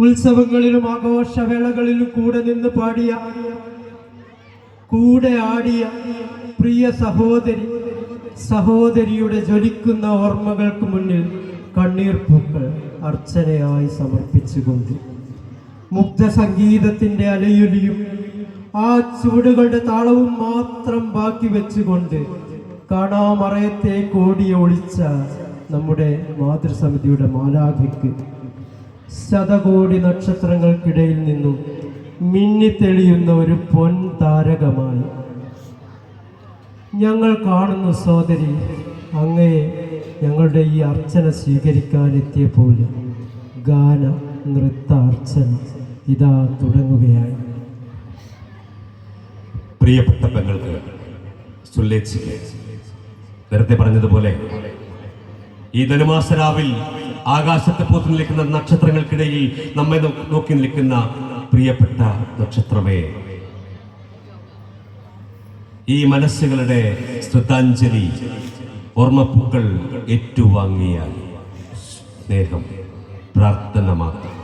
ഉത്സവങ്ങളിലും ആഘോഷവേളകളിലും കൂടെ നിന്ന് പാടിയ കൂടെ ആടിയ പ്രിയ സഹോദരി സഹോദരിയുടെ ജ്വലിക്കുന്ന ഓർമ്മകൾക്ക് മുന്നിൽ കണ്ണീർ പൂക്കൾ അർച്ചനയായി സമർപ്പിച്ചുകൊണ്ട് മുഗ്ധ സംഗീതത്തിന്റെ അലയൊലിയും ആ ചുവടുകളുടെ താളവും മാത്രം ബാക്കി വെച്ചുകൊണ്ട് കാണാമറയത്തെ കോടിയൊളിച്ച നമ്മുടെ മാതൃസമിതിയുടെ മാലാഖയ്ക്ക് ശതകോടി നക്ഷത്രങ്ങൾക്കിടയിൽ നിന്നും മിന്നിത്തെളിയുന്ന ഒരു പൊൻ താരകമായി. ഞങ്ങൾ കാണുന്നു സോദരി അങ്ങയെ ഞങ്ങളുടെ ഈ അർച്ചന സ്വീകരിക്കാനെത്തിയ പോലെ ഗാന നൃത്ത അർച്ചന ഇതാ തുടങ്ങുകയായി. പ്രിയപ്പെട്ട പെങ്ങൾക്ക് നേരത്തെ പറഞ്ഞതുപോലെ ഈ ധനുമാസരാവിൽ ആകാശത്തെ പോത്തു നിൽക്കുന്ന നക്ഷത്രങ്ങൾക്കിടയിൽ നമ്മെ നോക്കി നിൽക്കുന്ന പ്രിയപ്പെട്ട നക്ഷത്രമേ. ഈ മനസ്സുകളുടെ ശ്രദ്ധാഞ്ജലി ഓർമ്മപ്പൂക്കൾ ഏറ്റുവാങ്ങിയ സ്നേഹം പ്രാർത്ഥന മാത്രം.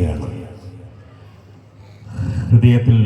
പ്രിയപ്പെട്ടവൾക്ക് ഹൃദയത്തിൽ